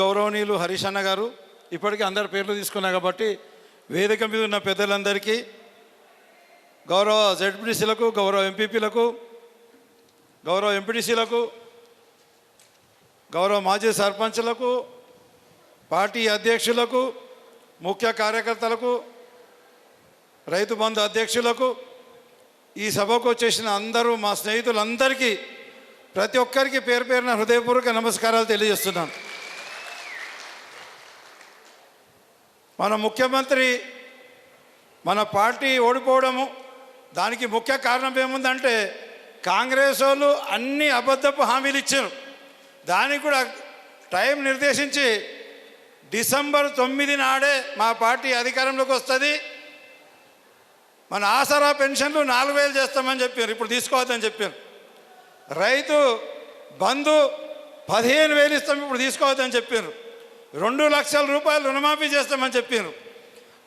గౌరవనీయులు హరీష్ అన్న గారు ఇప్పటికీ అందరి పేర్లు తీసుకున్నా కాబట్టి వేదిక మీద ఉన్న పెద్దలందరికీ గౌరవ జడ్పీటీసీలకు గౌరవ ఎంపీపీలకు గౌరవ ఎంపీటీసీలకు గౌరవ మాజీ సర్పంచ్లకు పార్టీ అధ్యక్షులకు ముఖ్య కార్యకర్తలకు రైతు బంధు అధ్యక్షులకు ఈ సభకు వచ్చేసిన అందరూ మా స్నేహితులందరికీ ప్రతి ఒక్కరికి పేరు పేరున హృదయపూర్వక నమస్కారాలు తెలియజేస్తున్నాను. మన ముఖ్యమంత్రి మన పార్టీ ఓడిపోవడము దానికి ముఖ్య కారణం ఏముందంటే కాంగ్రెస్ వాళ్ళు అన్ని అబద్ధపు హామీలు ఇచ్చారు. దానికి కూడా టైం నిర్దేశించి డిసెంబర్ తొమ్మిది నాడే మా పార్టీ అధికారంలోకి వస్తుంది. మన ఆసరా పెన్షన్లు నాలుగు వేలు చేస్తామని చెప్పారు. ఇప్పుడు తీసుకోవద్దని చెప్పారు. రైతు బంధు పదిహేను వేలు ఇస్తాం ఇప్పుడు తీసుకోవద్దని చెప్పారు. రెండు లక్షల రూపాయలు రుణమాఫీ చేస్తామని చెప్పారు.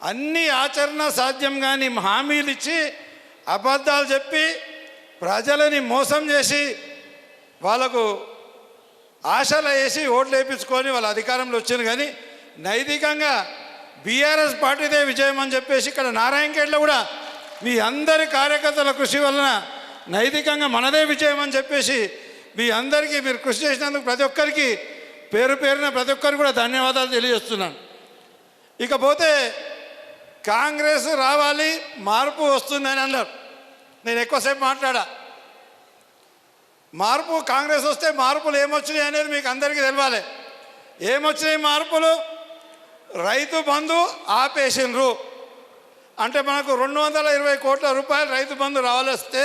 అన్ని ఆచరణ సాధ్యం కానీ హామీలు ఇచ్చి అబద్ధాలు చెప్పి ప్రజలని మోసం చేసి వాళ్ళకు ఆశలు వేసి ఓట్లు వేయించుకొని వాళ్ళ అధికారంలో వచ్చింది కానీ నైతికంగా బీఆర్ఎస్ పార్టీదే విజయం అని చెప్పేసి ఇక్కడ నారాయణఖేడ్లో కూడా మీ అందరి కార్యకర్తల కృషి వలన నైతికంగా మనదే విజయం అని చెప్పేసి మీ అందరికీ మీరు కృషి చేసినందుకు ప్రతి ఒక్కరికి పేరు పేరున ప్రతి ఒక్కరికి కూడా ధన్యవాదాలు తెలియజేస్తున్నాను. ఇకపోతే కాంగ్రెస్ రావాలి మార్పు వస్తుందని అన్నారు. నేను ఎక్కువసేపు మాట్లాడా. మార్పు కాంగ్రెస్ వస్తే మార్పులు ఏమొచ్చినాయి అనేది మీకు అందరికీ తెలవాలి. ఏమొచ్చినాయి మార్పులు? రైతు బంధు ఆపేసిండ్రు. అంటే మనకు రెండు వందల ఇరవై కోట్ల రూపాయలు రైతు బంధు రావాల్స్తే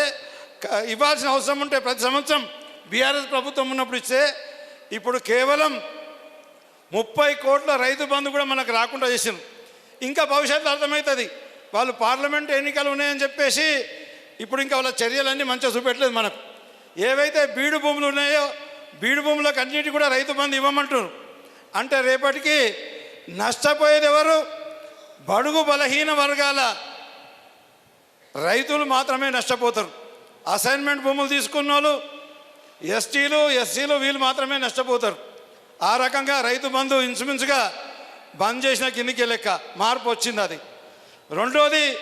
ఇవ్వాల్సిన అవసరం ఉంటే ప్రతి సంవత్సరం బీఆర్ఎస్ ప్రభుత్వం ఉన్నప్పుడు ఇస్తే ఇప్పుడు కేవలం ముప్పై కోట్ల రైతు బంధు కూడా మనకు రాకుండా చేసింది ఇంకా భవిష్యత్తు అర్థమవుతుంది వాళ్ళు పార్లమెంట్ ఎన్నికలు ఉన్నాయని చెప్పేసి ఇప్పుడు ఇంకా వాళ్ళ చర్యలన్నీ మంచిగా చూపెట్టలేదు మనకు. ఏవైతే బీడు భూములు ఉన్నాయో బీడు భూములకు అన్నిటి కూడా రైతు బంధు ఇవ్వమంటారు అంటే రేపటికి నష్టపోయేది ఎవరు? బడుగు బలహీన వర్గాల రైతులు మాత్రమే నష్టపోతారు. అసైన్మెంట్ భూములు తీసుకున్న వాళ్ళు ఎస్టీలు ఎస్సీలు వీళ్ళు మాత్రమే నష్టపోతారు. ఆ రకంగా రైతు బంధు ఇన్సూరెన్స్గా బంద్ చేసిన కిందికి లెక్క మార్పు వచ్చింది అది. రెండోది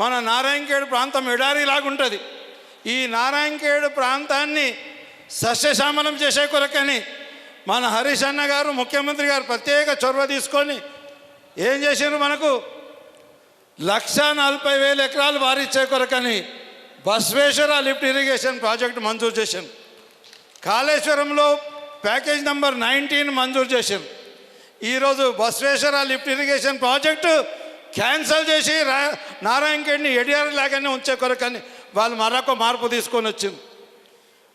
మన నారాయణఖేడ్ ప్రాంతం ఎడారిలాగుంటుంది ఈ నారాయణఖేడ్ ప్రాంతాన్ని సస్యశ్యామలం చేసే కొరకని మన హరీష్ అన్న గారు ముఖ్యమంత్రి గారు ప్రత్యేక చొరవ తీసుకొని ఏం చేసారు మనకు? లక్ష నలభై వేల ఎకరాలు వారిచ్చే కొరకని బస్వేశ్వర లిఫ్ట్ ఇరిగేషన్ ప్రాజెక్టు మంజూరు చేశాను కాళేశ్వరంలో ప్యాకేజ్ నెంబర్ నైన్టీన్ మంజూరు చేశారు. ఈరోజు Basweshwara lift irrigation project cancel చేసి రా నారాయణఖేడ్ని ఎడిఆర్ లాగానే ఉంచే కొరకని వాళ్ళు మరొక మార్పు తీసుకొని వచ్చింది.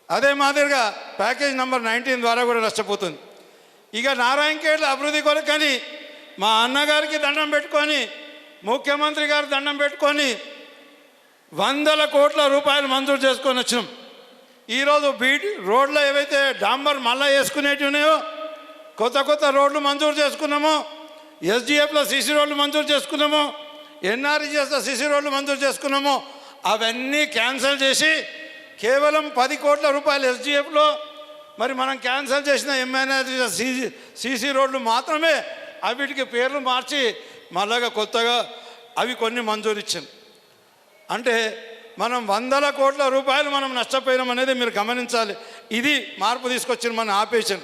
అదే మాదిరిగా ప్యాకేజ్ నెంబర్ నైన్టీన్ ద్వారా కూడా నష్టపోతుంది. ఇక నారాయణఖేడ్ల అభివృద్ధి కొరకని మా అన్నగారికి దండం పెట్టుకొని ముఖ్యమంత్రి గారు దండం పెట్టుకొని వందల కోట్ల రూపాయలు మంజూరు చేసుకొని వచ్చినాం. ఈరోజు బీట్ రోడ్లో ఏవైతే డాంబర్ మళ్ళా వేసుకునేటివి ఉన్నాయో కొత్త కొత్త రోడ్లు మంజూరు చేసుకున్నాము ఎస్డిఎఫ్లో సిసి రోడ్లు మంజూరు చేసుకున్నాము ఎన్ఆర్జీఎస్లో సీసీ రోడ్లు మంజూరు చేసుకున్నాము అవన్నీ క్యాన్సిల్ చేసి కేవలం పది కోట్ల రూపాయలు ఎస్డిఎఫ్లో మరి మనం క్యాన్సిల్ చేసిన ఎంఎన్ఆర్జీ సీసీ సీసీ రోడ్లు మాత్రమే అవిటికి పేర్లు మార్చి మళ్ళాగా కొత్తగా అవి కొన్ని మంజూరు ఇచ్చింది అంటే మనం వందల కోట్ల రూపాయలు మనం నష్టపోయినాం అనేది మీరు గమనించాలి. ఇది మార్పు తీసుకొచ్చిన మన ఆపేషన్.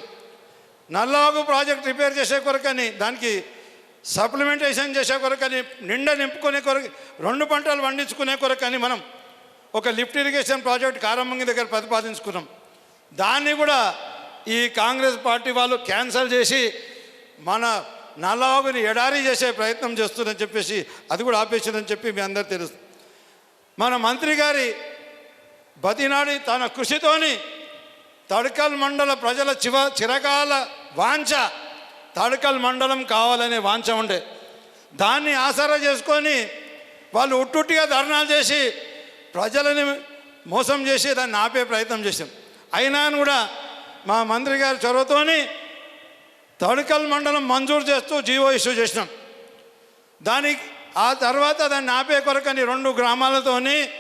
నల్లాగు ప్రాజెక్ట్ రిపేర్ చేసే కొరకని దానికి సప్లిమెంటేషన్ చేసే కొరకని నిండా నింపుకునే కొరకు రెండు పంటలు పండించుకునే కొరకని మనం ఒక లిఫ్ట్ ఇరిగేషన్ ప్రాజెక్ట్ కారంభంగి దగ్గర ప్రతిపాదించుకున్నాం. దాన్ని కూడా ఈ కాంగ్రెస్ పార్టీ వాళ్ళు క్యాన్సిల్ చేసి మన నల్లవాగుని ఎడారి చేసే ప్రయత్నం చేస్తుందని చెప్పేసి అది కూడా ఆపేసిందని చెప్పి మీ అందరు తెలుసు. మన మంత్రి గారి బతినాడి తన కృషితోని తడకల్ మండల ప్రజల చివ చిరకాల వాంఛ తడకల్ మండలం కావాలనే వాంఛ ఉండే. దాన్ని ఆసరా చేసుకొని వాళ్ళు ఉట్టుట్టిగా ధర్నాలు చేసి ప్రజలని మోసం చేసి దాన్ని ఆపే ప్రయత్నం చేశాం. అయినా కూడా మా మంత్రి గారి చొరవతోని తడకల్ మండలం మంజూరు చేస్తూ జీవో ఇష్యూ చేసినాం. దానికి ఆ తర్వాత దాన్ని ఆపే కొరకని రెండు గ్రామాలతోని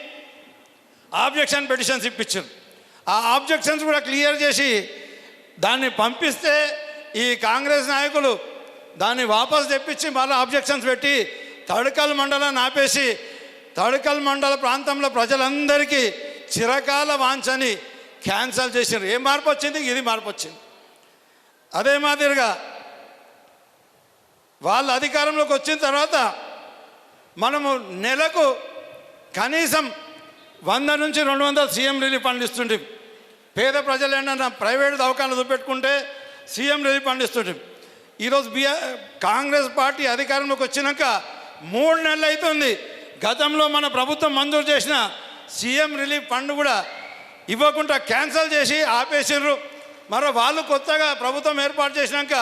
ఆబ్జెక్షన్ పిటిషన్స్ ఇప్పించారు. ఆ ఆబ్జెక్షన్స్ కూడా క్లియర్ చేసి దాన్ని పంపిస్తే ఈ కాంగ్రెస్ నాయకులు దాన్ని వాపస్ తెప్పించి మళ్ళీ ఆబ్జెక్షన్స్ పెట్టి తడకల్ మండలాన్ని ఆపేసి తడకల్ మండల ప్రాంతంలో ప్రజలందరికీ చిరకాల వాంఛని క్యాన్సల్ చేశారు. ఏం మార్పు వచ్చింది? ఇది మార్పు వచ్చింది. అదే మాదిరిగా వాళ్ళ అధికారంలోకి వచ్చిన తర్వాత మనము నెలకు కనీసం వంద నుంచి రెండు వందల సీఎం రిలీఫ్ ఫండ్ ఇస్తుంటే. పేద ప్రజలు ఏంటన్నా ప్రైవేట్ దవాఖాన చూపెట్టుకుంటే సీఎం రిలీఫ్ ఫండ్ ఇస్తుంటే. ఈరోజు బిఆ కాంగ్రెస్ పార్టీ అధికారంలోకి వచ్చినాక మూడు నెలలు అవుతుంది గతంలో మన ప్రభుత్వం మంజూరు చేసిన సీఎం రిలీఫ్ ఫండ్ కూడా ఇవ్వకుండా క్యాన్సిల్ చేసి ఆపేసారు మరో వాళ్ళు కొత్తగా ప్రభుత్వం ఏర్పాటు చేసినాక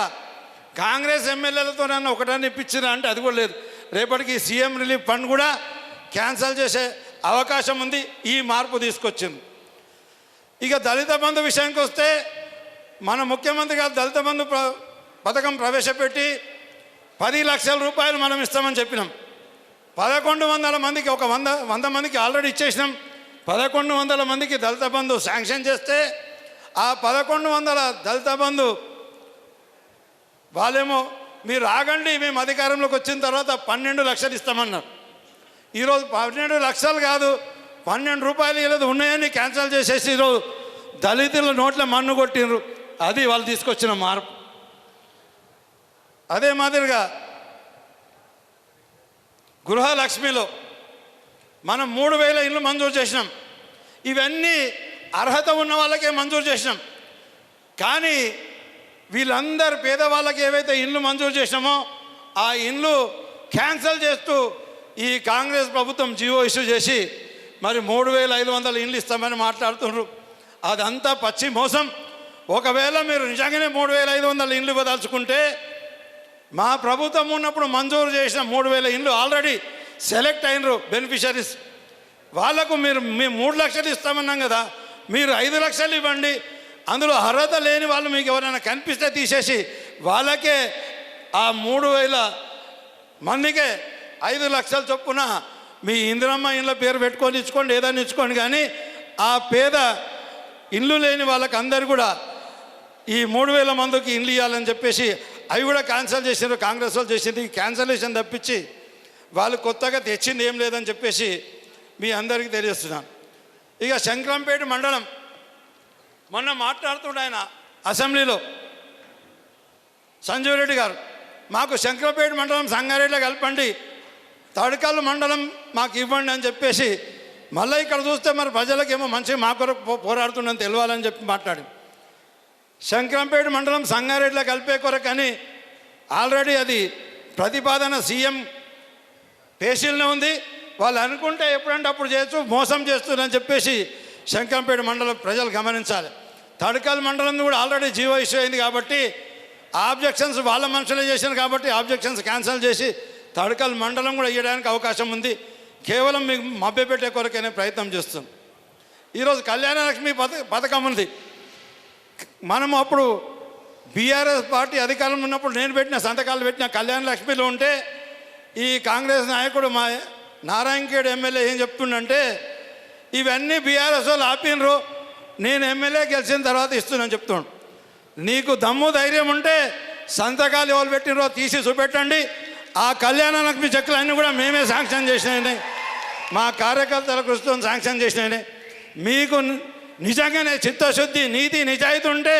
కాంగ్రెస్ ఎమ్మెల్యేలతోనైనా ఒకటని ఒకటాన్ని ఇప్పించినా అంటే అది కూడా లేదు. రేపటికి సీఎం రిలీఫ్ ఫండ్ కూడా క్యాన్సిల్ చేసే అవకాశం ఉంది. ఈ మార్పు తీసుకొచ్చింది. ఇక దళిత బంధు విషయానికి వస్తే మన ముఖ్యమంత్రి గారు దళిత బంధు పథకం ప్రవేశపెట్టి పది లక్షల రూపాయలు మనం ఇస్తామని చెప్పినాం. పదకొండు వందల మందికి ఒక వంద వంద మందికి ఆల్రెడీ ఇచ్చేసినాం. పదకొండు వందల మందికి దళిత బంధు శాంక్షన్ చేస్తే ఆ పదకొండు వందల దళిత బంధు వాళ్ళేమో మీరు ఆగండి మేము అధికారంలోకి వచ్చిన తర్వాత పన్నెండు లక్షలు ఇస్తామన్నారు. ఈరోజు పన్నెండు లక్షలు కాదు పన్నెండు రూపాయలు ఇవ్వలేదు ఉన్నాయని క్యాన్సిల్ చేసేసి ఈరోజు దళితుల నోట్ల మన్ను కొట్టిండ్రు. అది వాళ్ళు తీసుకొచ్చిన మార్పు. అదే మాదిరిగా గృహలక్ష్మిలో మనం మూడు వేల ఇళ్ళు మంజూరు చేసినాం. ఇవన్నీ అర్హత ఉన్న వాళ్ళకే మంజూరు చేసినాం. కానీ వీళ్ళందరు పేదవాళ్ళకి ఏవైతే ఇల్లు మంజూరు చేసినామో ఆ ఇల్లు క్యాన్సిల్ చేస్తూ ఈ కాంగ్రెస్ ప్రభుత్వం జియో ఇష్యూ చేసి మరి మూడు వేల ఐదు వందల ఇండ్లు ఇస్తామని మాట్లాడుతున్నారు అదంతా పచ్చి మోసం. ఒకవేళ మీరు నిజంగానే మూడు వేల ఐదు వందల ఇండ్లు ఇవ్వదలుచుకుంటే మా ప్రభుత్వం ఉన్నప్పుడు మంజూరు చేసిన మూడు వేల ఇండ్లు ఆల్రెడీ సెలెక్ట్ అయినరు బెనిఫిషరీస్. వాళ్ళకు మీరు మేము మూడు లక్షలు ఇస్తామన్నాం కదా మీరు ఐదు లక్షలు ఇవ్వండి అందులో అర్హత లేని వాళ్ళు మీకు ఎవరైనా కనిపిస్తే తీసేసి వాళ్ళకే ఆ మూడు వేల మందికే ఐదు లక్షల చొప్పున మీ ఇందిరమ్మ ఇండ్ల పేరు పెట్టుకొని ఇచ్చుకోండి ఏదైనా ఇచ్చుకోండి. కానీ ఆ పేద ఇల్లు లేని వాళ్ళకి అందరు కూడా ఈ మూడు వేల మందికి ఇండ్లు ఇవ్వాలని చెప్పేసి అవి కూడా క్యాన్సిల్ చేసారు కాంగ్రెస్ వాళ్ళు చేసింది క్యాన్సలేషన్ తప్పించి వాళ్ళు కొత్తగా తెచ్చింది ఏం లేదని చెప్పేసి మీ అందరికీ తెలియజేస్తున్నాను. ఇక శంకరంపేట మండలం మొన్న మాట్లాడుతుండే ఆయన అసెంబ్లీలో. సంజీవ్ రెడ్డి గారు మాకు శంకరపేట మండలం సంగారెడ్డిలో కలపండి తడకల్ మండలం మాకు ఇవ్వండి అని చెప్పేసి మళ్ళీ ఇక్కడ చూస్తే మరి ప్రజలకేమో మంచి మా కొరకు పో- పోరాడుతుండని తెలియాలని చెప్పి మాట్లాడి శంకరంపేట మండలం సంగారెడ్డిలో కలిపే కొరకని ఆల్రెడీ అది ప్రతిపాదన సీఎం పేషీలనే ఉంది. వాళ్ళు అనుకుంటే ఎప్పుడంటే అప్పుడు చేయొచ్చు మోసం చేస్తున్నారని చెప్పేసి శంకరంపేట మండలం ప్రజలు గమనించాలి. తడకల్ మండలం కూడా ఆల్రెడీ జీవో ఇష్యూ అయింది కాబట్టి ఆబ్జెక్షన్స్ వాళ్ళ మనుషులే చేశారు కాబట్టి ఆబ్జెక్షన్స్ క్యాన్సిల్ చేసి తడకల్ మండలం కూడా ఇవ్వడానికి అవకాశం ఉంది. కేవలం మీకు మభ్యపెట్టే కొరకైనా ప్రయత్నం చేస్తుంది ఈరోజు కళ్యాణలక్ష్మి పథ పథకం ఉంది. మనం అప్పుడు బీఆర్ఎస్ పార్టీ అధికారంలో ఉన్నప్పుడు నేను పెట్టిన సంతకాలు పెట్టిన కళ్యాణ లక్ష్మిలో ఉంటే ఈ కాంగ్రెస్ నాయకుడు మా నారాయణఖేడ్ ఎమ్మెల్యే ఏం చెప్తుండంటే ఇవన్నీ బీఆర్ఎస్ వాళ్ళు ఆపినరు. నేను ఎమ్మెల్యే గెలిచిన తర్వాత ఇస్తున్నాను చెప్తాను నీకు దమ్ము ధైర్యం ఉంటే సంతకాలు ఎవరు పెట్టినరో తీసి చూపెట్టండి. ఆ కళ్యాణానికి మీ చెక్కులన్నీ కూడా మేమే శాంక్షన్ చేసినాయని మా కార్యకర్తల కృషితో శాంక్షన్ చేసినాయని మీకు నిజంగానే చిత్తశుద్ధి నీతి నిజాయితీ ఉంటే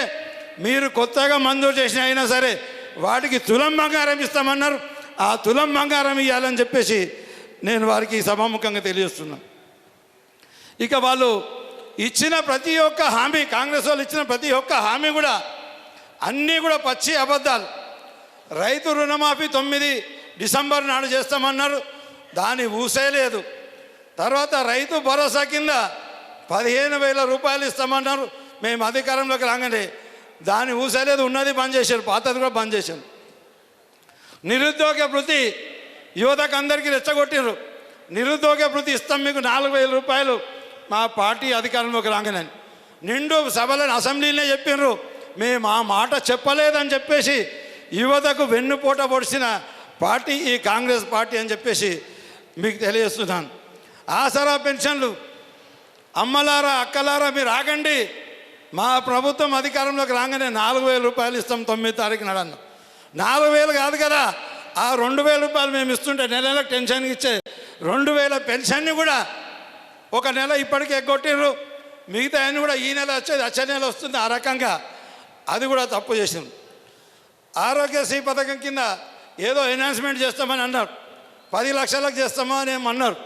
మీరు కొత్తగా మంజూరు చేసిన అయినా సరే వాటికి తులం బంగారం ఇస్తామన్నారు. ఆ తులం బంగారం ఇవ్వాలని చెప్పేసి నేను వారికి సభాముఖంగా తెలియజేస్తున్నాను. ఇక వాళ్ళు ఇచ్చిన ప్రతి ఒక్క హామీ కాంగ్రెస్ వాళ్ళు ఇచ్చిన ప్రతి ఒక్క హామీ కూడా అన్నీ కూడా పచ్చి అబద్ధాలు. రైతు రుణమాఫీ తొమ్మిది డిసెంబర్ నాడు చేస్తామన్నారు. దాని ఊసేయలేదు తర్వాత రైతు భరోసా కింద పదిహేను వేల రూపాయలు ఇస్తామన్నారు. మేము అధికారంలోకి రాగానే దాని ఊసే లేదు. ఉన్నది బంద్ చేశారు. పాతది కూడా బంద్ చేశారు. నిరుద్యోగ వృత్తి యువతకు అందరికీ రెచ్చగొట్టిర్రు. నిరుద్యోగ వృత్తి ఇస్తాం మీకు నాలుగు వేల రూపాయలు. మా పార్టీ అధికారంలోకి రాగానే నిండు సభలను అసెంబ్లీనే చెప్పినారు మేము ఆ మాట చెప్పలేదని చెప్పేసి యువతకు వెన్నుపోట పొడిచిన పార్టీ ఈ కాంగ్రెస్ పార్టీ అని చెప్పేసి మీకు తెలియజేస్తున్నాను. ఆసరా పెన్షన్లు అమ్మలారా అక్కలారా మీరు ఆగండి. మా ప్రభుత్వం అధికారంలోకి రాగానే నాలుగు వేల రూపాయలు ఇస్తాం తొమ్మిది తారీఖు నాడన్న నాలుగు వేలు కాదు కదా ఆ రెండు వేల రూపాయలు మేము ఇస్తుంటే నెల నెలకు టెన్షన్కి ఇచ్చే రెండు వేల పెన్షన్ని కూడా ఒక నెల ఇప్పటికే ఎగ్గొట్టిర్రు మిగతా అన్ని కూడా ఈ నెల వచ్చేది వచ్చే నెల వస్తుంది ఆ రకంగా. అది కూడా తప్పు చేసింది ఆరోగ్యశ్రీ పథకం కింద ఏదో ఎన్హాన్స్మెంట్ చేస్తామని అన్నారు. పది లక్షలకు చేస్తామా అని ఏమో అన్నారు.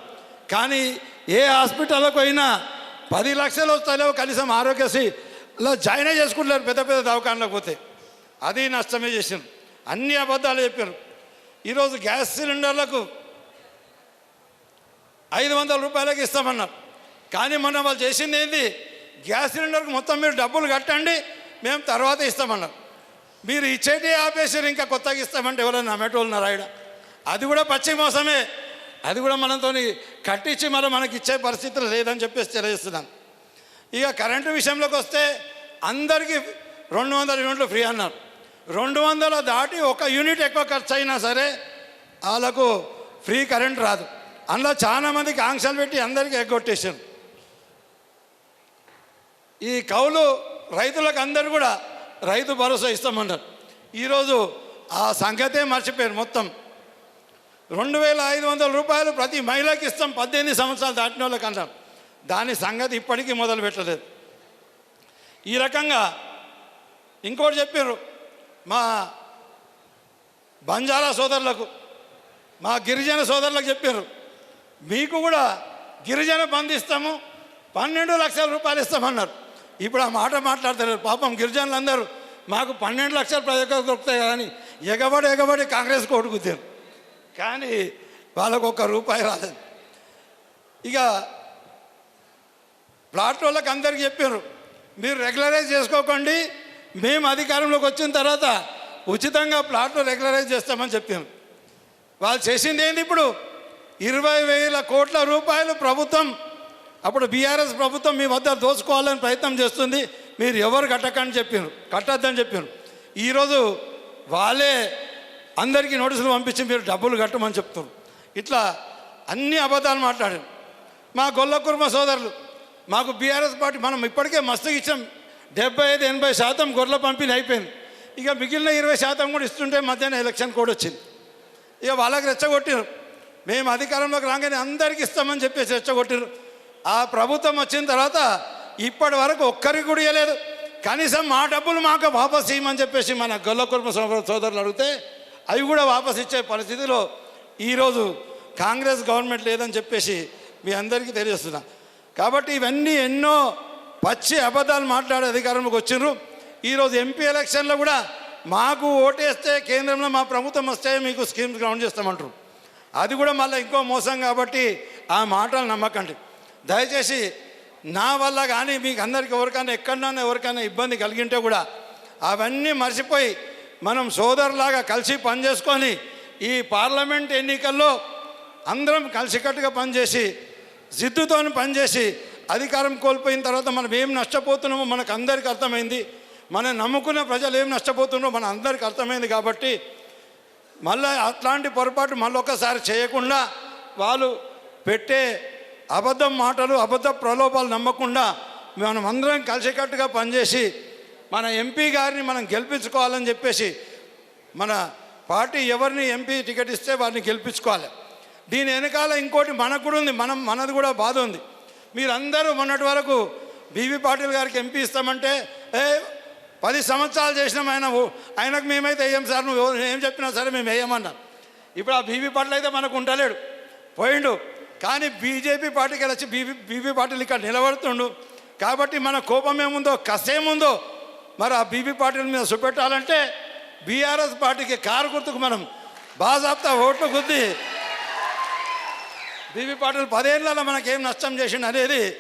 కానీ ఏ హాస్పిటల్కి పోయినా పది లక్షలు వస్తాయో కనీసం ఆరోగ్యశ్రీలో జాయిన్ చేసుకుంటారు పెద్ద పెద్ద దవాఖానలకు పోతే. అది నష్టమే చేసింది అన్ని అబద్ధాలు చెప్పారు ఈరోజు గ్యాస్ సిలిండర్లకు ఐదు వందల రూపాయలకి ఇస్తామన్నారు. కానీ మొన్న వాళ్ళు చేసింది ఏంది? గ్యాస్ సిలిండర్కి మొత్తం మీరు డబ్బులు కట్టండి మేము తర్వాత ఇస్తామన్నారు. మీరు ఇచ్చేటి ఆపేసారు ఇంకా కొత్తగా ఇస్తామంటే ఎవరైనా నమ్మేటోళ్ళు ఉన్నారా అది కూడా పచ్చి మోసమే. అది కూడా మనతో కట్టించి మరి మనకి ఇచ్చే పరిస్థితులు లేదని చెప్పేసి తెలియజేస్తున్నాను. ఇక కరెంటు విషయంలోకి వస్తే అందరికీ రెండు వందల యూనిట్లు ఫ్రీ అన్నారు. రెండు వందల దాటి ఒక యూనిట్ ఎక్కువ ఖర్చు అయినా సరే వాళ్ళకు ఫ్రీ కరెంట్ రాదు. అందులో చాలా మందికి ఆంక్షలు పెట్టి అందరికీ ఎగ్గొట్టేసారు ఈ కౌలు రైతులకు అందరు కూడా రైతు భరోసా ఇస్తామన్నారు. ఈరోజు ఆ సంగతే మర్చిపోయారు మొత్తం. రెండు వేల ఐదు వందల రూపాయలు ప్రతి మహిళకి ఇస్తాం పద్దెనిమిది సంవత్సరాలు దాటిన వాళ్ళకి అన్నారు. దాని సంగతి ఇప్పటికీ మొదలు పెట్టలేదు. ఈ రకంగా ఇంకోటి చెప్పారు మా బంజారా సోదరులకు మా గిరిజన సోదరులకు చెప్పారు. మీకు కూడా గిరిజన బంధిస్తాము పన్నెండు లక్షల రూపాయలు ఇస్తామన్నారు. ఇప్పుడు ఆ మాట మాట్లాడతారు పాపం గిరిజనులందరూ మాకు పన్నెండు లక్షల ప్రజలకు దొరుకుతాయి కానీ ఎగబడి ఎగబడి కాంగ్రెస్ కొట్టుకుతారు కానీ వాళ్ళకు ఒక్క రూపాయి రాలేదు. ఇక ప్లాట్ వాళ్ళకి అందరికి చెప్పారు మీరు రెగ్యులరైజ్ చేసుకోకండి మేము అధికారంలోకి వచ్చిన తర్వాత ఉచితంగా ప్లాట్లు రెగ్యులరైజ్ చేస్తామని చెప్పాను వాళ్ళు చేసింది ఏంది ఇప్పుడు? ఇరవై వేల కోట్ల రూపాయలు ప్రభుత్వం అప్పుడు బీఆర్ఎస్ ప్రభుత్వం మీ వద్ద దోచుకోవాలని ప్రయత్నం చేస్తుంది. మీరు ఎవరు కట్టకని చెప్పారు కట్టద్దని చెప్పారు ఈరోజు వాళ్ళే అందరికీ నోటీసులు పంపించి మీరు డబ్బులు కట్టమని చెప్తారు ఇట్లా అన్ని అబద్ధాలు మాట్లాడారు. మా గొల్ల కుర్మ సోదరులు మాకు బీఆర్ఎస్ పార్టీ మనం ఇప్పటికే మస్తుగా ఇచ్చాం. డెబ్బై ఐదు ఎనభై శాతం గొర్రెల పంపిణీ అయిపోయింది. ఇక మిగిలిన ఇరవై శాతం కూడా ఇస్తుంటే మధ్యాహ్నం ఎలక్షన్ కూడా వచ్చింది. ఇక వాళ్ళకి రెచ్చగొట్టినారు మేము అధికారంలోకి రాగానే అందరికీ ఇస్తామని చెప్పేసి రెచ్చగొట్టారు ఆ ప్రభుత్వం వచ్చిన తర్వాత ఇప్పటి వరకు ఒక్కరికి కూడా ఇవ్వలేదు కనీసం మా డబ్బులు మాకు వాపస్ ఇవ్వమని చెప్పేసి మన గొల్లకుర్మ సోదరు- సోదరులు అడిగితే అవి కూడా వాపస్ ఇచ్చే పరిస్థితిలో ఈరోజు కాంగ్రెస్ గవర్నమెంట్ లేదని చెప్పేసి మీ అందరికీ తెలియజేస్తున్నా. కాబట్టి ఇవన్నీ ఎన్నో పచ్చి అబద్ధాలు మాట్లాడే అధికారంలోకి వచ్చిండ్రు ఈరోజు ఎంపీ ఎలక్షన్లో కూడా మాకు ఓటేస్తే కేంద్రంలో మా ప్రభుత్వం వస్తే మీకు స్కీమ్స్ గ్రౌండ్ చేస్తామంటారు. అది కూడా మళ్ళీ ఇంకో మోసం కాబట్టి ఆ మాటలు నమ్మకండి. దయచేసి నా వల్ల కానీ మీకు అందరికి ఎవరికైనా ఎక్కడన్నా ఎవరికైనా ఇబ్బంది కలిగింటే కూడా అవన్నీ మర్చిపోయి మనం సోదరులాగా కలిసి పనిచేసుకొని ఈ పార్లమెంట్ ఎన్నికల్లో అందరం కలిసికట్టుగా పనిచేసి జిద్దుతో పనిచేసి అధికారం కోల్పోయిన తర్వాత మనం ఏం నష్టపోతున్నామో మనకు అందరికీ అర్థమైంది. మనం నమ్ముకున్న ప్రజలు ఏం నష్టపోతున్నారో మన అందరికీ అర్థమైంది కాబట్టి మళ్ళీ అట్లాంటి పొరపాటు మళ్ళొకసారి చేయకుండా వాళ్ళు పెట్టే అబద్ధం మాటలు అబద్ధ ప్రలోభాలు నమ్మకుండా మనం అందరం కలిసికట్టుగా పనిచేసి మన ఎంపీ గారిని మనం గెలిపించుకోవాలని చెప్పేసి మన పార్టీ ఎవరిని ఎంపీ టికెట్ ఇస్తే వారిని గెలిపించుకోవాలి. దీని వెనకాల ఇంకోటి మనకు కూడా ఉంది మనం మనది కూడా బాధ ఉంది. మీరందరూ మొన్నటి వరకు బీవీ పాటిల్ గారికి ఎంపీ ఇస్తామంటే ఏ పది సంవత్సరాలు చేసినాం ఆయన ఆయనకు మేమైతే వేయం సార్ నువ్వు ఎవరు- ఏం చెప్పినా సరే మేము వేయమన్నారు. ఇప్పుడు ఆ బీబీ పాటిల్ అయితే మనకు ఉండలేడు. పోయిండు. కానీ బీజేపీ పార్టీకి వెళ్ళి వచ్చి బీబీ బీబీ పార్టీలు ఇక్కడ నిలబడుతుండు. కాబట్టి మన కోపం ఏముందో కసేముందో మరి ఆ బీబీ పార్టీల మీద చూపెట్టాలంటే బీఆర్ఎస్ పార్టీకి కారు గుర్తుకు మనం బాజాబ్తా ఓట్లు గుద్ది బీబీ పార్టీలు పదేళ్ళలో మనకేం నష్టం చేసిండు అనేది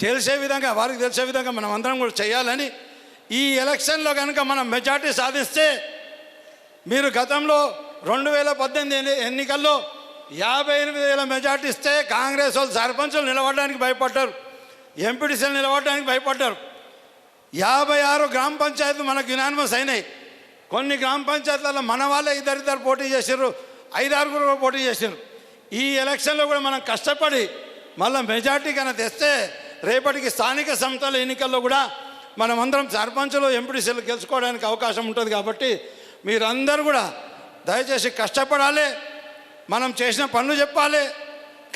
తెలిసే విధంగా వారికి తెలిసే విధంగా మనం అందరం కూడా చేయాలని ఈ ఎలక్షన్లో కనుక మనం మెజార్టీ సాధిస్తే మీరు గతంలో రెండు వేల పద్దెనిమిది ఎన్నికల్లో యాభై ఎనిమిది వేల మెజార్టీ ఇస్తే కాంగ్రెస్ వాళ్ళు సర్పంచులు నిలబడడానికి భయపడ్డారు. ఎంపీటీసీలు నిలబడడానికి భయపడ్డారు. యాభై ఆరు గ్రామ పంచాయతీలు మనకు యునానిమస్ అయినాయి. కొన్ని గ్రామ పంచాయతీలలో మన వాళ్ళే ఇద్దరిద్దరు పోటీ చేసారు ఐదారుగురు పోటీ చేసారు ఈ ఎలక్షన్లో కూడా మనం కష్టపడి మళ్ళీ మెజార్టీ కన్నా తెస్తే రేపటికి స్థానిక సంస్థల ఎన్నికల్లో కూడా మనమందరం సర్పంచులు ఎంపీడీసీలు గెలుచుకోవడానికి అవకాశం ఉంటుంది కాబట్టి మీరందరూ కూడా దయచేసి కష్టపడాలి. మనం చేసిన పనులు చెప్పాలి.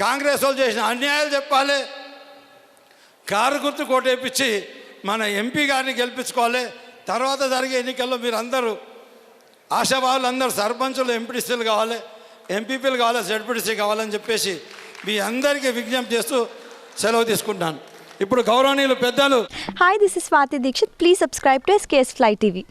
కాంగ్రెస్ వాళ్ళు చేసిన అన్యాయాలు చెప్పాలి. కారు గుర్తు కోటేపించి మన ఎంపీ గారిని గెలిపించుకోవాలి. తర్వాత జరిగే ఎన్నికల్లో మీరు అందరూ ఆశావాహులు అందరూ సర్పంచులు ఎంపీడీసీలు కావాలి ఎంపీపీలు కావాలి జడ్పీడీసీ కావాలని చెప్పేసి మీ అందరికీ విజ్ఞప్తి చేస్తూ సెలవు తీసుకుంటాను. ఇప్పుడు గౌరవనీయులు పెద్దలు. Hi this is Swathi Dixit please subscribe to SKS fly TV